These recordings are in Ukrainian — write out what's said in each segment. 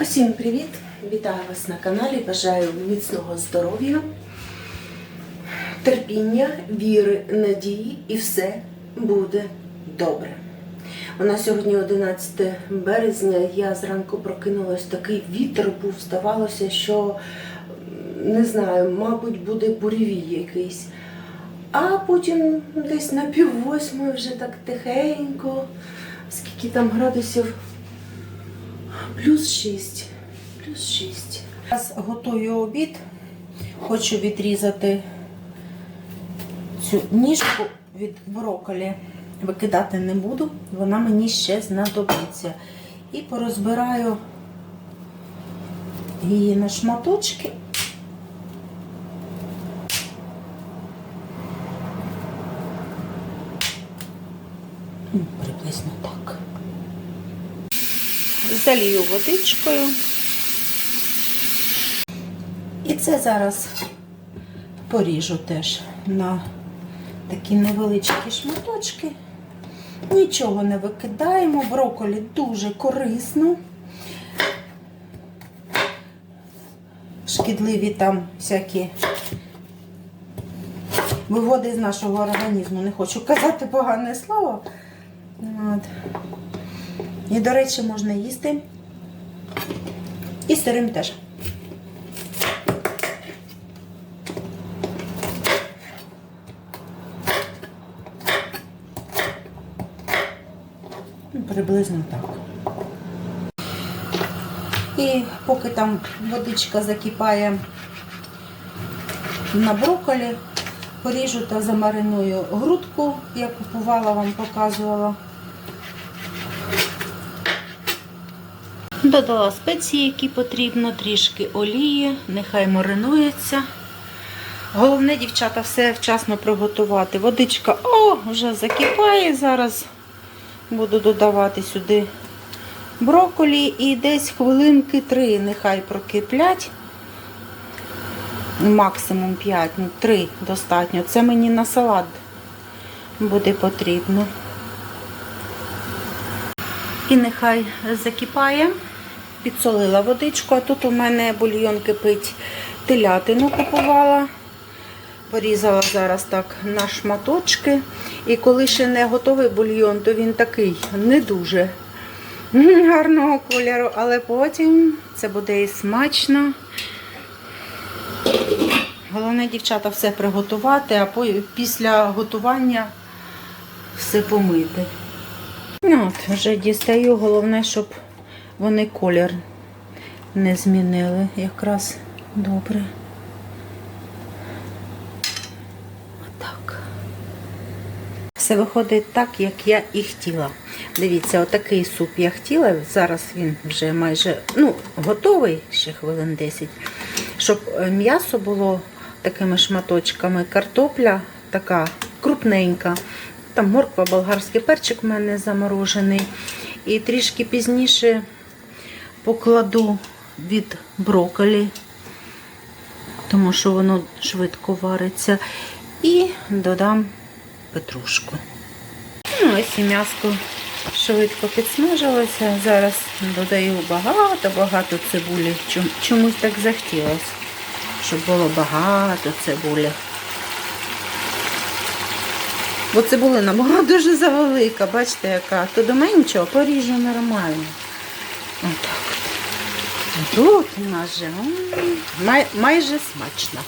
Усім привіт! Вітаю вас на каналі. Бажаю міцного здоров'я, терпіння, віри, надії і все буде добре. У нас сьогодні 11 березня. Я зранку прокинулась, такий вітер був. Здавалося, що не знаю, мабуть, буде буревій якийсь. А потім десь на пів восьмої вже так тихенько, скільки там градусів. Плюс 6. Плюс 6. Зараз готую обід. Хочу відрізати цю ніжку від брокколі. Викидати не буду, вона мені ще знадобиться. І порозбираю її на шматочки. Приблизно залію водичкою. І це зараз поріжу теж на такі невеличкі шматочки. Нічого не викидаємо. Брокколі дуже корисно. Шкідливі там всякі виводи з нашого організму. Не хочу казати погане слово. От. І, до речі, можна їсти. І сирим теж. Ну, Приблизно так. І поки там водичка закипає на брокколі, поріжу та замариную грудку, я купувала, вам показувала. Додала спеції, які потрібно, трішки олії, нехай маринується. Головне, дівчата, все вчасно приготувати. Водичка о, вже закипає. Зараз буду додавати сюди брокколі і десь хвилинки три нехай прокиплять. Максимум 5, ну 3 достатньо. Це мені на салат буде потрібно. І нехай закипає. Підсолила водичку, а тут у мене бульйон кипить телятину купувала. Порізала зараз так на шматочки. І коли ще не готовий бульйон, то він такий не дуже гарного кольору, але потім це буде і смачно. Головне, дівчата, все приготувати, а після готування все помити. Ну, от, вже дістаю, головне, щоб вони колір не змінили. Якраз добре. Отак. Все виходить так, як я і хотіла. Дивіться, отакий суп я хотіла. Зараз він вже майже ну, готовий, ще хвилин 10. Щоб м'ясо було такими шматочками, картопля така крупненька. Там морква, болгарський перчик у мене заморожений. І трішки пізніше покладу від брокколі, тому що воно швидко вариться. І додам петрушку. Ну, ось і м'яско швидко підсмажилося. Зараз додаю багато-багато цибулі. Чомусь так захотілося, щоб було багато цибулі. Бо цибулина була дуже завелика, бачите, яка. То до меншого поріжу нормально. Отак от. Тут у нас же май, майже смачно.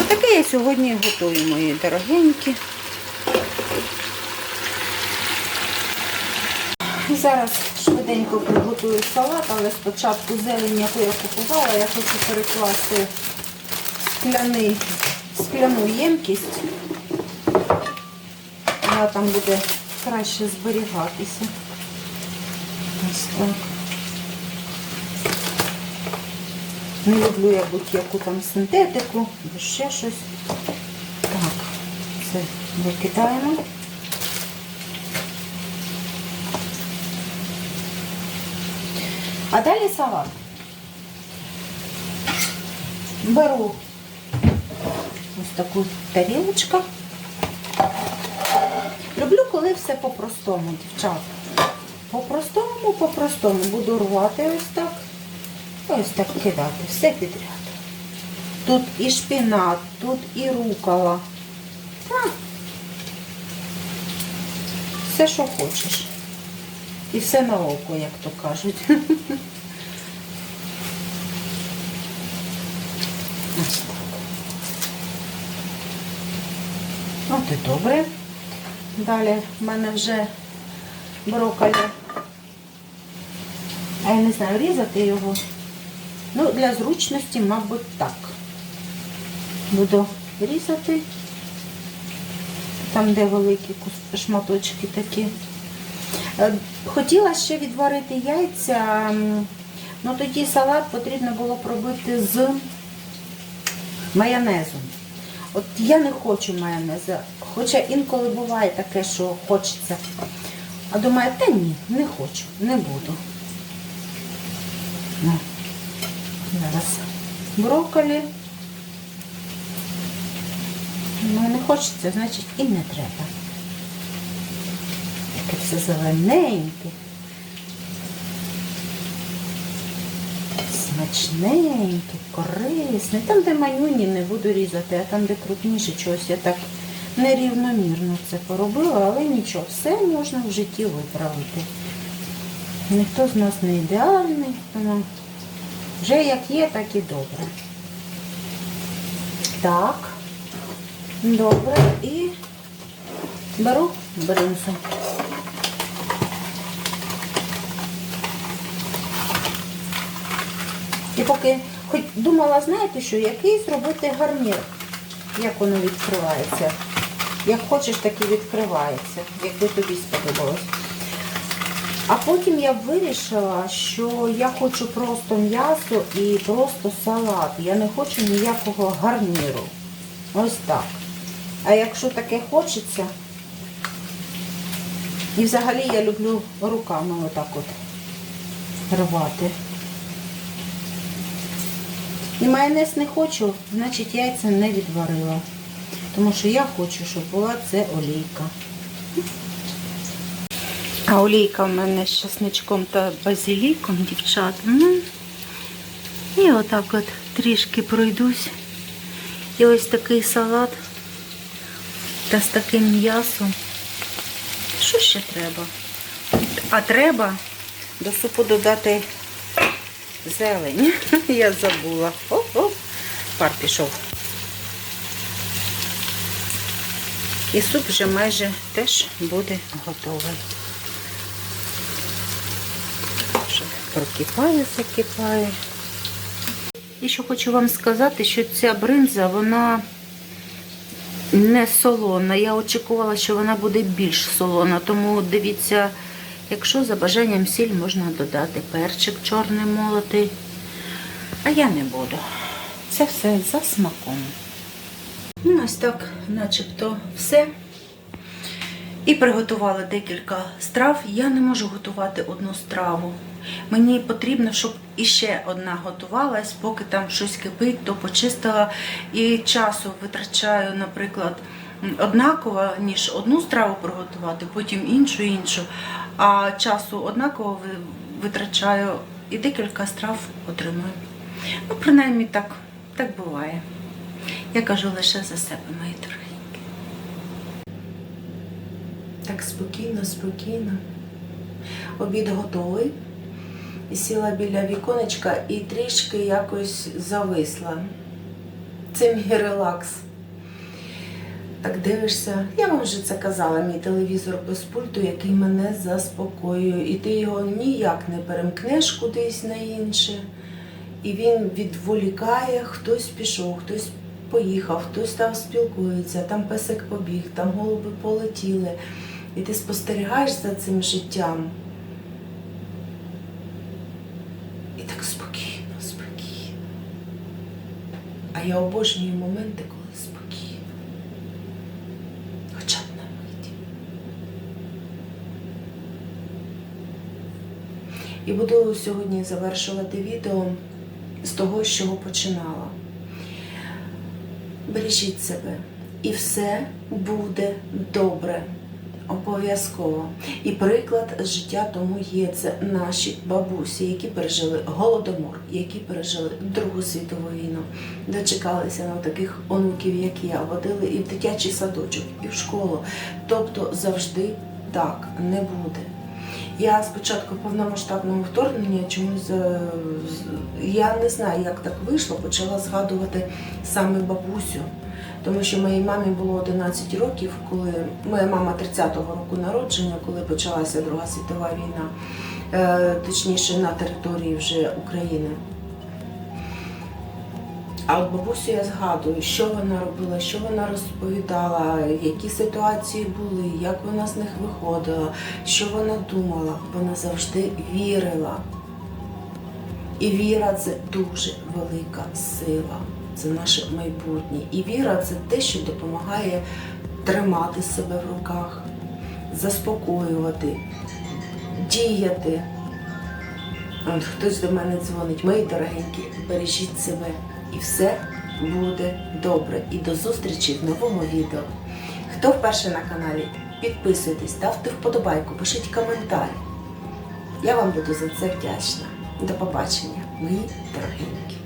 Отаке я сьогодні готую, мої дорогенькі. Зараз швиденько приготую салат, але спочатку зелень, яку я купувала, я хочу перекласти скляний, скляну ємкість. Вона там буде краще зберігатися. Ось так. Не люблю я будь-яку там синтетику, або ще щось. Так, це викидаємо. А далі салат. Беру ось таку тарілочку. Люблю, коли все по-простому, дівчата. По-простому, по-простому. Буду рвати ось так. Ось так кидати. Все підряд. Тут і шпінат, тут і рукола. Та. Все, що хочеш. І все на око, як то кажуть. Ось так. От і добре. Далі в мене вже брокколі. А я не знаю, різати його. Ну, для зручності, мабуть, так. Буду різати. Там, де великі шматочки такі. Е, Хотіла ще відварити яйця, м, ну тоді салат потрібно було пробити з майонезом. От я не хочу майонезу, хоча інколи буває таке, що хочеться. А думаю, та ні, не хочу, не буду. Ну, зараз брокколі. Ну, не хочеться, значить і не треба. Таке все зелененьке. Смачненьке, корисне. Там, де манюні, не буду різати, а там, де крупніше чогось, я так нерівномірно це поробила, але нічого, все можна в житті виправити. Ніхто з нас не ідеальний, тому вже як є, так і добре. Так, добре, і беру бринзу. І поки хоч думала, знаєте що, який зробити гарнір, як воно відкривається. Як хочеш, так і відкривається, якби тобі сподобалось. А потім я вирішила, що я хочу просто м'ясо і просто салат. Я не хочу ніякого гарніру. Ось так. А якщо таке хочеться, і взагалі я люблю руками отак от рвати. І майонез не хочу, значить яйця не відварила. Тому що я хочу, щоб була це олійка. А олійка в мене з часничком та базиліком, дівчат. І отак от трішки пройдусь. І ось такий салат та з таким м'ясом. Що ще треба? А треба до супу додати зелень. Я забула. Оп-оп. Пар пішов. І суп вже майже теж буде готовий. Прокипає, закипає. І що хочу вам сказати, що ця бринза, вона не солона. Я очікувала, що вона буде більш солона, тому дивіться, якщо за бажанням сіль можна додати перчик чорний молотий. А я не буду. Це все за смаком. Ось так, начебто, все. І приготувала декілька страв. Я не можу готувати одну страву. Мені потрібно, щоб іще одна готувалась, поки там щось кипить, то почистила. І часу витрачаю, наприклад, однаково, ніж одну страву приготувати, потім іншу іншу. А часу однаково витрачаю і декілька страв отримую. Ну, принаймні так, так буває. Я кажу лише за себе, мої дорогенькі. Так спокійно, спокійно. Обід готовий. І сіла біля віконечка і трішки якось зависла. Це мій релакс. Так дивишся, я вам вже це казала, мій телевізор без пульту, який мене заспокоює. І ти його ніяк не перемкнеш кудись на інше. І він відволікає, хтось пішов, хтось поїхав, хтось там спілкується, там песик побіг, там голуби полетіли. І ти спостерігаєш за цим життям. І так спокійно, спокійно. А я обожнюю моменти, коли спокійно. Хоча б на мить. І буду сьогодні завершувати відео з того, з чого починала. Бережіть себе, і все буде добре. Обов'язково. І приклад життя тому є це наші бабусі, які пережили голодомор, які пережили Другу світову війну, дочекалися на таких онуків, як я, водили і в дитячий садочок, і в школу. Тобто завжди так не буде. Я спочатку повномасштабного вторгнення чомусь е, я не знаю, як так вийшло, почала згадувати саме бабусю. Тому що моїй мамі було 11 років, коли моя мама 30-го року народження, коли почалася Друга світова війна, е, точніше на території вже України. А от бабусю я згадую, що вона робила, що вона розповідала, які ситуації були, як вона з них виходила, що вона думала. Вона завжди вірила. І віра це дуже велика сила, це наше майбутнє. І віра це те, що допомагає тримати себе в руках, заспокоювати, діяти. Хтось до мене дзвонить, мої дорогенькі, бережіть себе, і все буде добре. І до зустрічі в новому відео. Хто вперше на каналі, підписуйтесь, ставте вподобайку, пишіть коментар. Я вам буду за це вдячна. До побачення, мої дорогенькі.